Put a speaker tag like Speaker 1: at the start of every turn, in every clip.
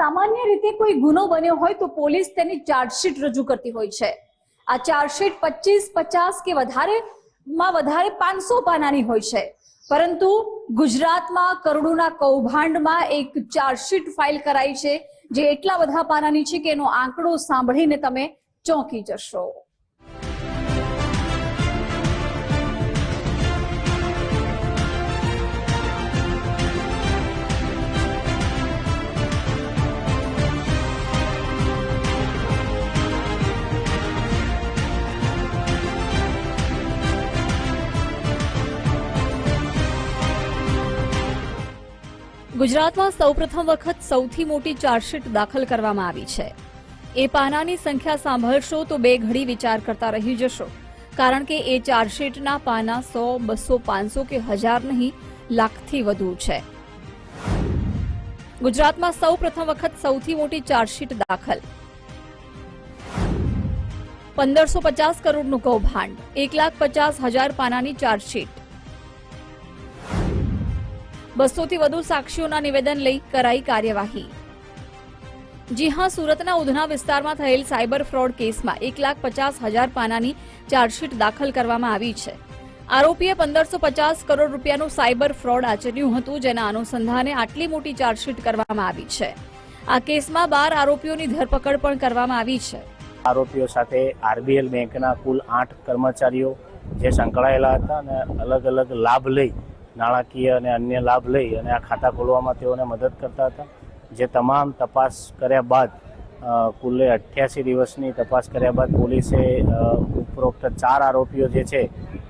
Speaker 1: સામાન્ય રીતે કોઈ ગુનો બન્યો હોય તો પોલીસ તેની ચાર્જશીટ રજૂ કરતી હોય છે. આ ચાર્જશીટ પચીસ, પચાસ કે વધારે માં વધારે પાંચસો પાનાની હોય છે. પરંતુ ગુજરાતમાં કરોડોના કૌભાંડમાં એક ચાર્જશીટ ફાઇલ કરાઈ છે, જે એટલા બધા પાનાની છે કે એનો આંકડો સાંભળીને તમે ચોંકી જશો. ગુજરાતમાં સૌપ્રથમ વખત સૌથી મોટી ચાર્જશીટ દાખલ કરવામાં આવી છે. એ પાનાની સંખ્યા સાંભળશો તો બે ઘડી વિચાર કરતા રહી જશો. કારણ કે એ ચાર્જશીટના પાના સો, બસો, પાંચસો કે હજાર નહીં, લાખથી વધુ છે. ગુજરાતમાં સૌપ્રથમ વખત સૌથી મોટી ચાર્જશીટ દાખલ. પંદરસો પચાસ કરોડનું કૌભાંડ. એક લાખ પચાસ હજાર પાનાની ચાર્જશીટ. બસોથી વધુ સાક્ષીઓના નિવેદન લઈ કરાઈ કાર્યવાહી. જી હા, સુરતના ઉધના વિસ્તારમાં થયેલ સાયબર ફ્રોડ કેસમાં એક લાખ પચાસ હજાર પાનાની ચાર્જશીટ દાખલ કરવામાં આવી છે. આરોપીએ પંદરસો પચાસ કરોડ રૂપિયાનું સાયબર ફ્રોડ આચર્યું હતું, જેના અનુસંધાને આટલી મોટી ચાર્જશીટ કરવામાં આવી છે. આ કેસમાં બાર આરોપીઓની ધરપકડ પણ કરવામાં આવી છે.
Speaker 2: આરોપીઓ સાથે આરબીએલ બેંકના કુલ આઠ કર્મચારીઓ, જે સંકળાયેલા હતા અને અલગ અલગ લાભ લઈ નાણાકીય અને અન્ય લાભ લઈ અને આ ખાતા ખોલવામાં તેઓને મદદ કરતા હતા. જે તમામ તપાસ કર્યા બાદ કુલે અઠ્યાસી દિવસની તપાસ કર્યા બાદ પોલીસે ઉપરોક્ત ચાર આરોપીઓ જે છે,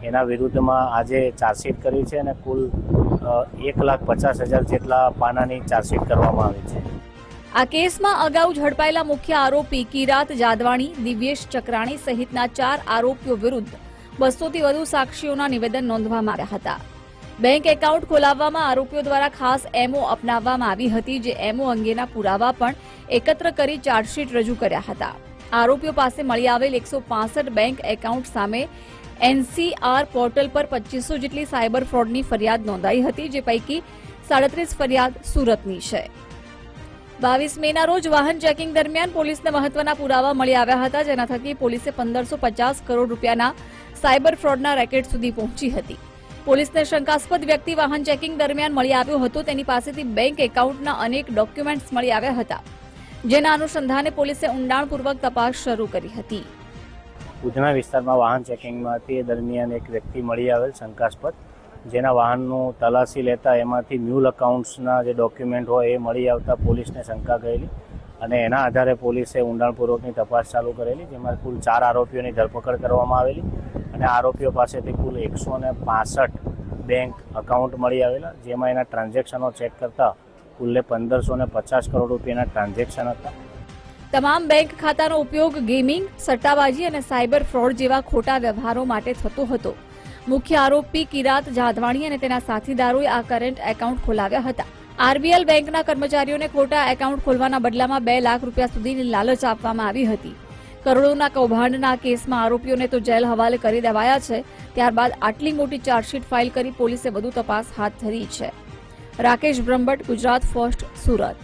Speaker 2: એના વિરુદ્ધમાં આજે ચાર્જશીટ કરી છે અને કુલ એક લાખ પચાસ હજાર જેટલા પાનાની ચાર્જશીટ કરવામાં આવી છે.
Speaker 1: આ કેસમાં અગાઉ ઝડપાયેલા મુખ્ય આરોપી કિરાત જાદવાણી, દિવ્યેશ ચક્રાણી સહિતના ચાર આરોપીઓ વિરુદ્ધ બસોથી વધુ સાક્ષીઓના નિવેદન નોંધવામાં આવ્યા હતા. બેંક એકાઉન્ટ ખોલાવવામાં આરોપીઓ દ્વારા ખાસ એમઓ અપનાવવામાં આવી હતી, જે એમઓ અંગેના પુરાવા પણ એકત્ર કરી ચાર્જશીટ રજૂ કર્યા હતા. આરોપીઓ પાસે મળી આવેલ એકસો બેંક એકાઉન્ટ સામે એનસીઆર પોર્ટલ પર પચીસો જેટલી સાયબર ફ્રોડની ફરિયાદ નોંધાઈ હતી, જે પૈકી સાડત્રીસ ફરિયાદ સુરતની છે. બાવીસ મેના રોજ વાહન ચેકિંગ દરમિયાન પોલીસને મહત્વના પુરાવા મળી આવ્યા હતા, જેના થકી પોલીસે પંદરસો પચાસ કરોડ રૂપિયાના સાયબર ફ્રોડના રેકેટ સુધી પહોંચી હતી. પોલીસને શંકાસ્પદ વ્યક્તિ વાહન ચેકિંગ દરમિયાન મળી આવ્યું હતું. તેની પાસેથી બેંક એકાઉન્ટના અનેક ડોક્યુમેન્ટ્સ મળી આવ્યા હતા. જેના અનુસંધાને પોલીસે ઊંડાણપૂર્વક તપાસ શરૂ કરી હતી.
Speaker 2: ઉધના વિસ્તારમાં વાહન ચેકિંગમાં હતી એ દરમિયાન એક વ્યક્તિ મળી આવેલ શંકાસ્પદ. જેના વાહનનું તલાશી લેતા એમાંથી મ્યુલ અકાઉન્ટ્સના જે ડોક્યુમેન્ટ હોય એ મળી આવતા પોલીસને શંકા ગયેલી અને એના આધારે પોલીસે ઊંડાણપૂર્વકની તપાસ ચાલુ કરેલી, જેમાં કુલ ચાર આરોપીઓની ધરપકડ કરવામાં આવેલી. અને આરોપીઓ પાસેથી કુલ એકસો ને પાસઠ બેંક અકાઉન્ટ મળી આવેલા, જેમાં એના ટ્રાન્ઝેક્શનો ચેક કરતા કુલ્લે પંદરસો ને પચાસ કરોડ રૂપિયાના ટ્રાન્ઝેક્શન હતા.
Speaker 1: તમામ બેંક ખાતાનો ઉપયોગ ગેમિંગ સટ્ટાબાજી અને સાયબર ફ્રોડ જેવા ખોટા વ્યવહારો માટે થતો હતો. મુખ્ય આરોપી કિરાત જાધવાણી અને તેના સાથીદારોએ આ કરંટ એકાઉન્ટ ખોલાવ્યા હતા. આરબીએલ બેંકના કર્મચારીઓને ખોટા એકાઉન્ટ ખોલવાના બદલામાં બે લાખ રૂપિયા સુધીની લાલચ આપવામાં આવી હતી. કરોડોના કૌભાંડના કેસમાં આરોપીઓને તો જેલ હવાલે કરી દેવાયા છે. ત્યારબાદ આટલી મોટી ચાર્જશીટ ફાઇલ કરી પોલીસે વધુ તપાસ હાથ ધરી છે. રાકેશ બ્રહ્મભટ્ટ, ગુજરાત ફર્સ્ટ, સુરત.